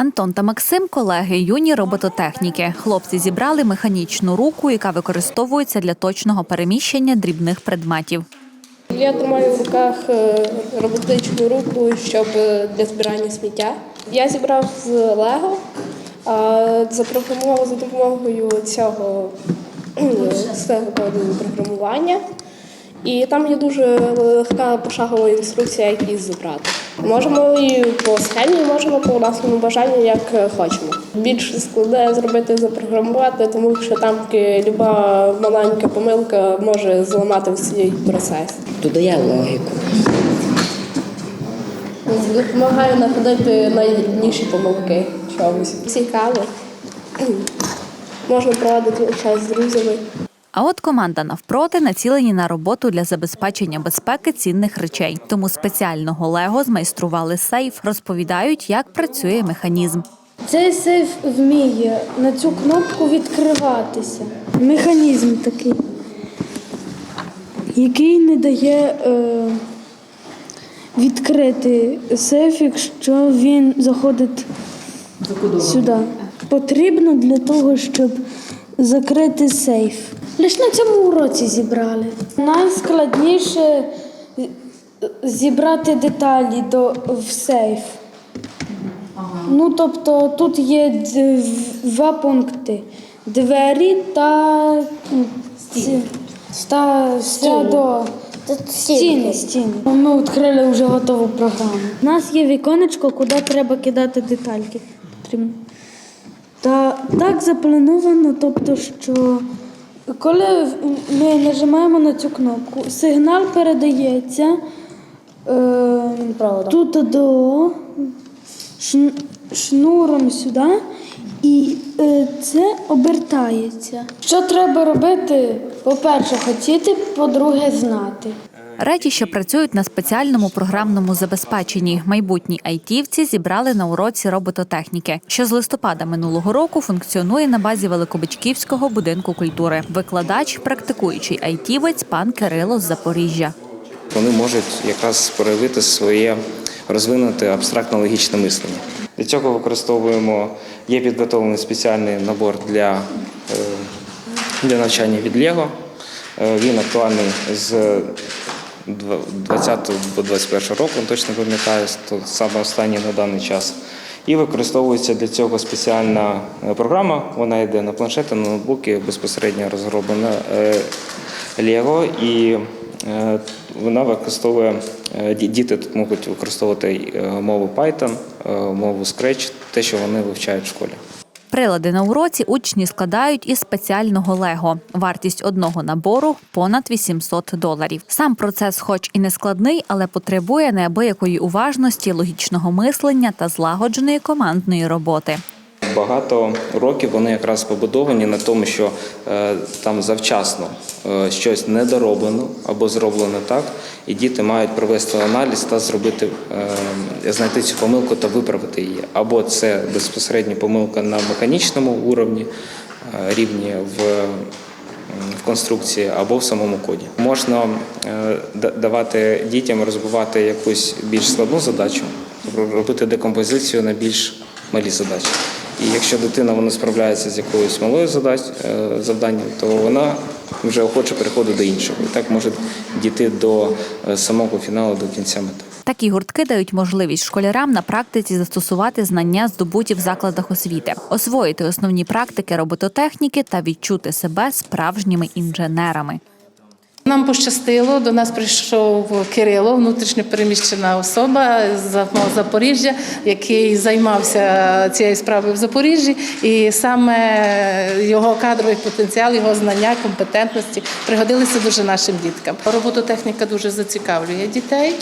Антон та Максим колеги юні робототехніки. Хлопці зібрали механічну руку, яка використовується для точного переміщення дрібних предметів. Я тримаю в руках е, роботичну руку, щоб е, для збирання сміття. Я зібрав з Лего, а запрограмував за допомогою цього програмування. І там є дуже легка пошагова інструкція, як її зібрати. Можемо і по схемі, можемо по власному бажанню, як е, хочемо. Більш складне зробити запрограмувати, тому що там е, люба маленька помилка може зламати всій процес. додає логіку. Допомагає знаходити найдрібніші помилки чогось. Цікаво. Можна проводити час з друзями. А от команда навпроти націлені на роботу для забезпечення безпеки цінних речей. Тому спеціального лего змайстрували сейф, розповідають, як працює механізм. Цей сейф вміє на цю кнопку відкриватися. Механізм такий, який не дає е, відкрити сейф, якщо він заходить сюди. Потрібно для того, щоб закрити сейф. Лише на цьому уроці зібрали. Найскладніше зібрати деталі до, в сейф. Ну, тобто тут є два пункти: двері та, до стіни. стіни. Ми відкрили вже готову програму. У нас є віконечко, куди треба кидати детальки. Та так заплановано, тобто, що коли ми нажимаємо на цю кнопку, сигнал передається е, тут до шнуром сюди, і е, це обертається. Що треба робити? По-перше, хотіти, по-друге, знати. Речі, що працюють на спеціальному програмному забезпеченні. Майбутні айтівці зібрали на уроці робототехніки, що з листопада минулого року функціонує на базі Великобичківського будинку культури. Викладач, практикуючий айтівець пан Кирило з Запоріжжя. Вони можуть якраз проявити своє розвинути абстрактно-логічне мислення. Для цього використовуємо є підготовлений спеціальний набор для, е, для навчання від Лего. Е, Він актуальний з 20 по 21 року, точно пам'ятаю, то саме останній на даний час. І використовується для цього спеціальна е, програма. Вона йде на планшети, на ноутбуки, безпосередньо розроблена е, Lego. І е, вона використовує е, діти тут можуть використовувати е, мову Python, е, мову Scratch, те, що вони вивчають в школі. Прилади на уроці учні складають із спеціального лего. Вартість одного набору понад 800 доларів. Сам процес, хоч і не складний, але потребує неабиякої уважності, логічного мислення та злагодженої командної роботи. Багато років вони якраз побудовані на тому, що е, там завчасно е, щось недороблено або зроблено так, і діти мають провести аналіз та зробити, е, знайти цю помилку та виправити її. Або це безпосередньо помилка на механічному уровні, рівні в, в конструкції або в самому коді. Можна давати дітям розбивати якусь більш складну задачу, робити декомпозицію на більш малі задачі. І якщо дитина вона справляється з якоюсь малою е, завданням, то вона вже охоче переходить до іншого. І так може дійти до е, самого фіналу, до кінця мети. Такі гуртки дають можливість школярам на практиці застосувати знання, здобуті в закладах освіти, освоїти основні практики робототехніки та відчути себе справжніми інженерами. Нам пощастило, до нас прийшов Кирило, внутрішньо переміщена особа з Запоріжжя, який займався цією справою в Запоріжжі, і саме його кадровий потенціал, його знання, компетентності пригодилися дуже нашим діткам. Робототехніка дуже зацікавлює дітей.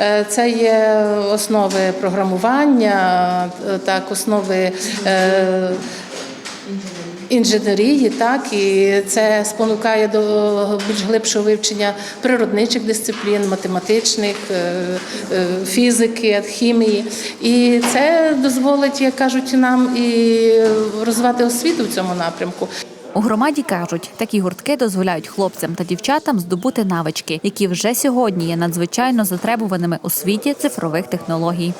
Е, Це є основи програмування, е, так, основи. е, інженерії, так і це спонукає до більш глибшого вивчення природничих дисциплін, математичних, е, е, фізики, хімії. І це дозволить, як кажуть, нам і розвивати освіту в цьому напрямку. У громаді кажуть, такі гуртки дозволяють хлопцям та дівчатам здобути навички, які вже сьогодні є надзвичайно затребуваними у світі цифрових технологій.